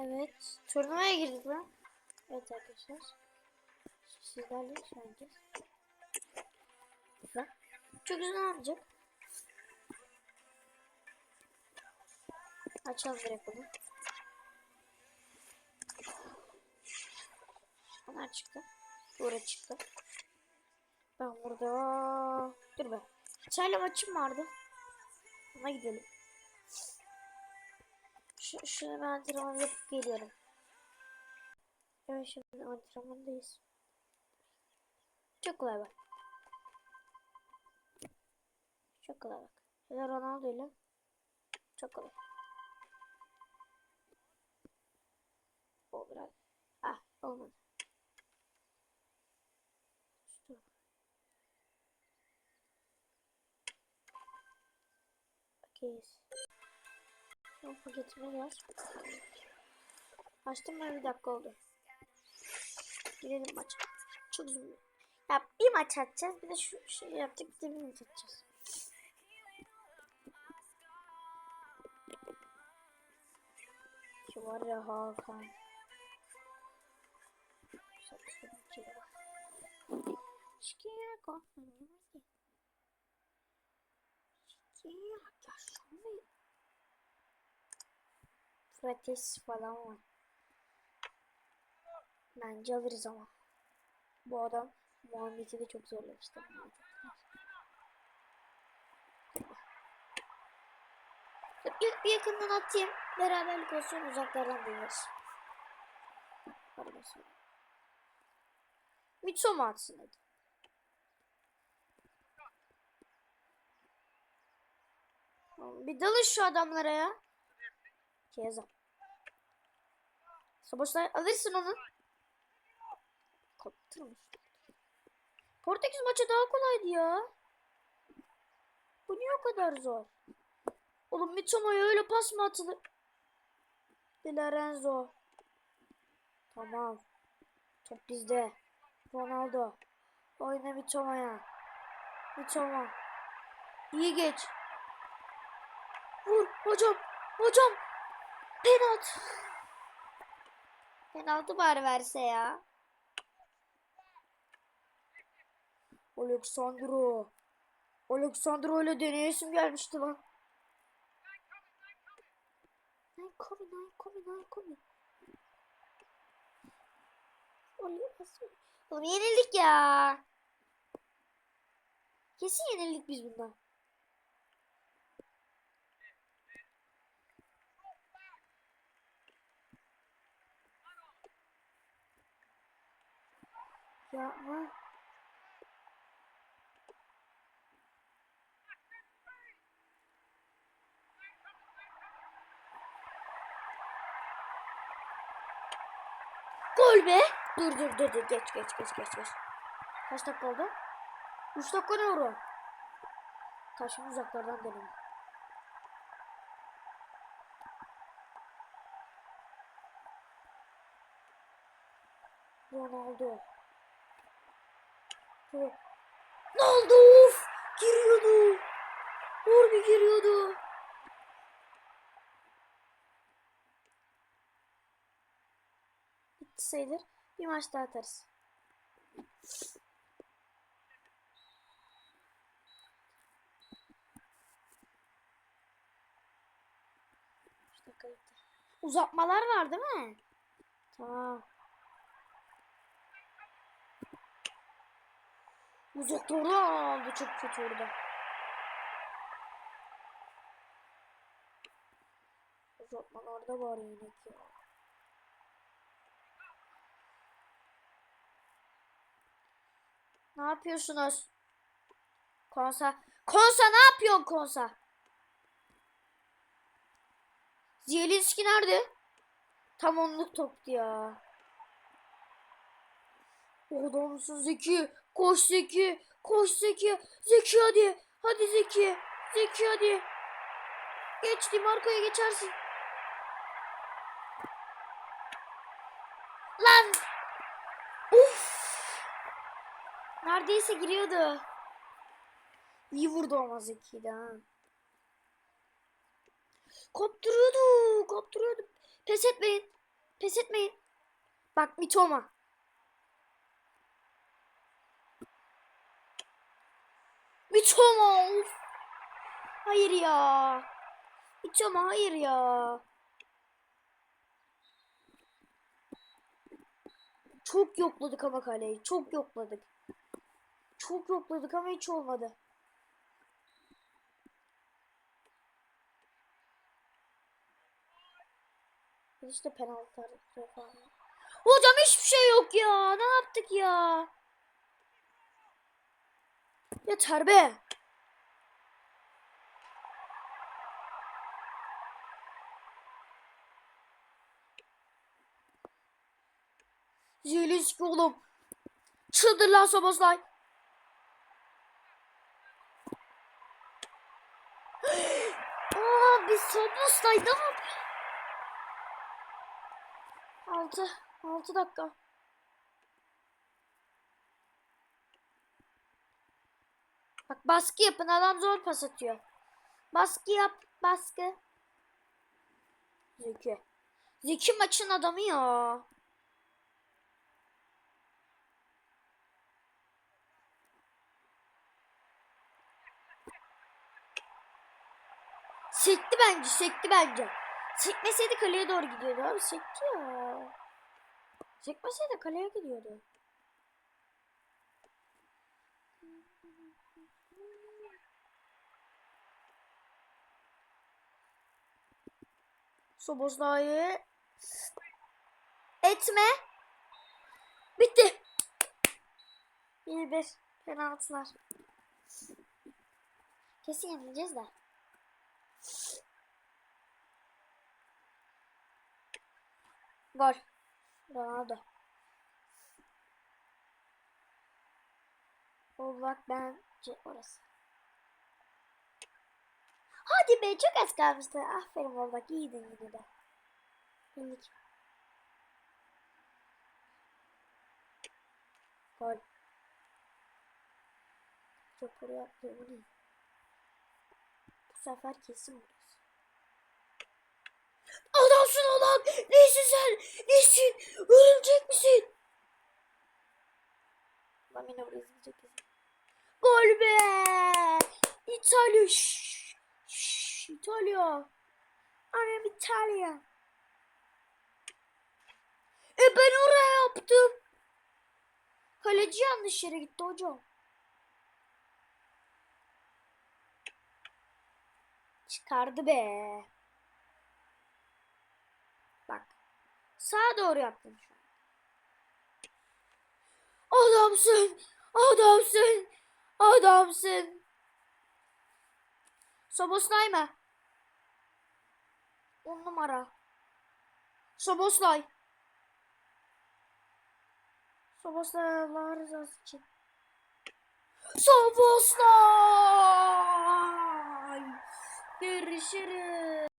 Evet. Turnuvaya girdik mi? Evet arkadaşlar. Sizlerle şu an. Güzel. Çok güzel olacak. Açalım direkt bunu. Bunlar çıktı. Buraya çıktı. Ben burada... Dur be. Çayla maçım vardı. Ona gidelim. Şu, şunu ben antrenman yapıp geliyorum. Evet şimdi antrenmandayız. Çok kolay bak. Çok kolay bak. Şöyle Ronaldo ile. Çok kolay. O biraz. Ah olmadı. Dur. Son paketime gel. Açtım ben bir dakika oldu. Girelim maça. Çok uzun. Ya bir maç atacağız. Bir de şu şey yaptık. Bir de bir maç atacağız. Şu var ya Hakan. Şikaya kalkmıyor. Şikaya yaşamıyor. Frates falan var. Bence alırız ama. Bu adam Muhammed'i de çok zorlamıştı. İlk bir yakından atayım. Beraberlik olsun uzaklardan deneriz. Hadi bakalım. Mitso atsın hadi. Bir dalın şu adamlara ya. Keza. Savaşlar alırsın onu. Kaptırmış. Portekiz maçı daha kolaydı ya. Bu niye o kadar zor? Oğlum Mitsoma'ya öyle pas mı atılır? Di Lorenzo. Tamam. Top bizde. Ronaldo. Oyna Mitsoma'ya. Mitsoma. İyi geç. Vur hocam. Hocam. Penaltı. Penaltı bari verse ya. Aleksandro. Aleksandro ile deneyesim gelmişti lan. Naikomi, Naikomi, Naikomi. Oğlum yenildik ya. Kesin yenildik biz bundan. Ya ama Gol be. Dur dur dur dur geç geç geç geç geç. Kaç dakika oldu? 3 dakika olur? Taşın uzaklardan dönüyorum. Ronaldo. Ro- Ronaldo of! Giriyordu. Harbi giriyordu. Bitti sayılır. Bir maç daha atarız. Uzatmalar var değil mi? Tamam. Uzatmalar aldı çok kötü orada. Uzatmalarda var yine ki. Ne yapıyorsunuz? Konsa. Konsa ne yapıyorsun Konsa? Zielinski nerede? Tam onluk toptu ya. Adamsın Zeki. Koş Zeki. Koş Zeki. Zeki hadi. Hadi Zeki. Zeki hadi. Geçtim arkaya geçersin. Lan. Uf. Neredeyse giriyordu. İyi vurdu ama Zeki de ha. Kaptırıyordu. Kaptırıyordu. Pes etmeyin. Pes etmeyin. Bak Mitoma. Mitoma. of. Hayır ya. Mitoma hayır ya. Çok yokladık ama kaleyi. Çok yokladık. Çok yokladık ama hiç olmadı. İşte penaltı arası falan. Hocam hiçbir şey yok ya. Ne yaptık ya? Yeter be. Zelenski oğlum. Çıldır lan Soboslay. Abi Soboslay ne yapıyor? 6 6 dakika. Bak baskı yapın adam zor pas atıyor. Baskı yap baskı. Zeki. Zeki maçın adamı ya. Sekti bence, sekti bence. Sekmeseydi kaleye doğru gidiyordu abi. Sekti ya. Sekmeseydi kaleye gidiyordu. Sobozlayı etme. Bitti. İyi bir penaltılar. Kesin yenileceğiz de. Gol. Ronaldo. O bak bence orası. Hadi be çok az kalmıştı. Aferin Oğlak iyiydin yine de. Yendik. Gol. Çok oraya attı. Bu sefer kesin burası. Adamsın adam. Neysin sen? Neysin? Örümcek misin? Lan yine buraya izleyecek. Gol be! İtalya. Şşş. Şşş. İtalya. Annem İtalya. E ben oraya yaptım. Kaleci yanlış yere gitti hocam. Çıkardı be. Bak. Sağa doğru yaptım şu an. Adamsın. Adamsın. Adamsın. Soboslay mı? On numara. Soboslay. Soboslay Allah rızası için. Soboslay. Görüşürüz.